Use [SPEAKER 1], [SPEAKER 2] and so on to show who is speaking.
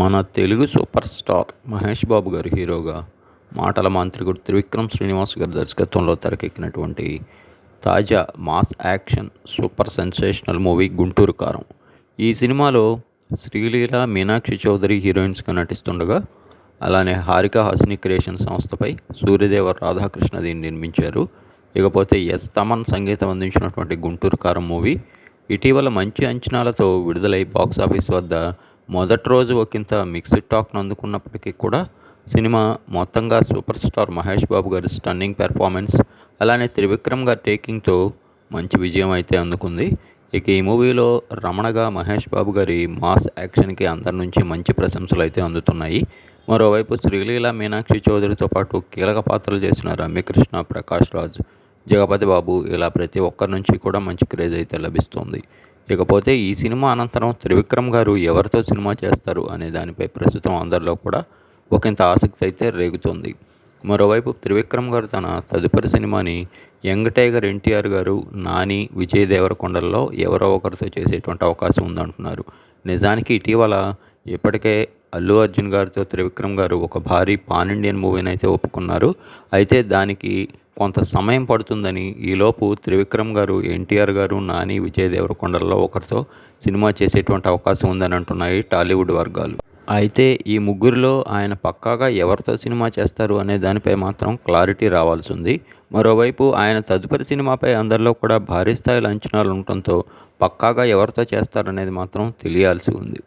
[SPEAKER 1] మన Telugu super star Mahesh Babu గారు హీరోగా మాటల మాంత్రికుడు త్రివిక్రమ్ శ్రీనివాస్ గారి దర్శకత్వంలో తెరకెక్కినటువంటి తాజా mass action super sensational movie Guntur Kaaram. ఈ సినిమాలో శ్రీలీల మీనాక్షి చౌదరి హీరోయిన్స్గా నటిస్తుండగా అలానే హారిక హాసిని క్రియేషన్ సంస్థపై సూర్యదేవ రాధాకృష్ణ దీన్ని నిర్మించారు. ఇకపోతే ఎస్ తమన్ సంగీతం అందించినటువంటి గుంటూరు కారం మూవీ ఇటీవల మంచి అంచనాలతో విడుదలై బాక్సాఫీస్ వద్ద మొదటి రోజు ఒకంత మిక్స్డ్ టాక్ను అందుకున్నప్పటికీ కూడా సినిమా మొత్తంగా సూపర్ స్టార్ మహేష్ బాబు గారి స్టన్నింగ్ పెర్ఫార్మెన్స్ అలానే త్రివిక్రమ్ గారి టేకింగ్తో మంచి విజయం అయితే అందుకుంది. ఇక ఈ మూవీలో రమణగా మహేష్ బాబు గారి మాస్ యాక్షన్కి అందరి నుంచి మంచి ప్రశంసలు అయితే అందుతున్నాయి. మరోవైపు శ్రీలీల మీనాక్షి చౌదరితో పాటు కీలక పాత్రలు చేసిన రమ్యకృష్ణ ప్రకాష్ రాజ్ జగపతి బాబు ఇలా ప్రతి ఒక్కరి నుంచి కూడా మంచి క్రేజ్ అయితే లభిస్తుంది. ఇకపోతే ఈ సినిమా అనంతరం త్రివిక్రమ్ గారు ఎవరితో సినిమా చేస్తారు అనే దానిపై ప్రస్తుతం అందరిలో కూడా ఒకంత ఆసక్తి అయితే రేగుతుంది. మరోవైపు త్రివిక్రమ్ గారు తన తదుపరి సినిమాని యంగ్ టైగర్ ఎన్టీఆర్ గారు నాని విజయ్ దేవరకొండల్లో ఎవరో ఒకరితో చేసేటువంటి అవకాశం ఉందంటున్నారు. నిజానికి ఇటీవల ఇప్పటికే అల్లు అర్జున్ గారితో త్రివిక్రమ్ గారు ఒక భారీ పాన్ ఇండియన్ మూవీని అయితే ఒప్పుకున్నారు. అయితే దానికి కొంత సమయం పడుతుందని ఈలోపు త్రివిక్రమ్ గారు ఎన్టీఆర్ గారు నాని విజయ్ దేవరకొండల్లో ఒకరితో సినిమా చేసేటువంటి అవకాశం ఉందని అంటున్నాయి టాలీవుడ్ వర్గాలు. అయితే ఈ ముగ్గురిలో ఆయన పక్కాగా ఎవరితో సినిమా చేస్తారు అనే దానిపై మాత్రం క్లారిటీ రావాల్సి ఉంది మరోవైపు ఆయన తదుపరి సినిమాపై అందరిలో కూడా భారీ స్థాయిలో అంచనాలు ఉండటంతో పక్కాగా ఎవరితో చేస్తారనేది మాత్రం తెలియాల్సి ఉంది.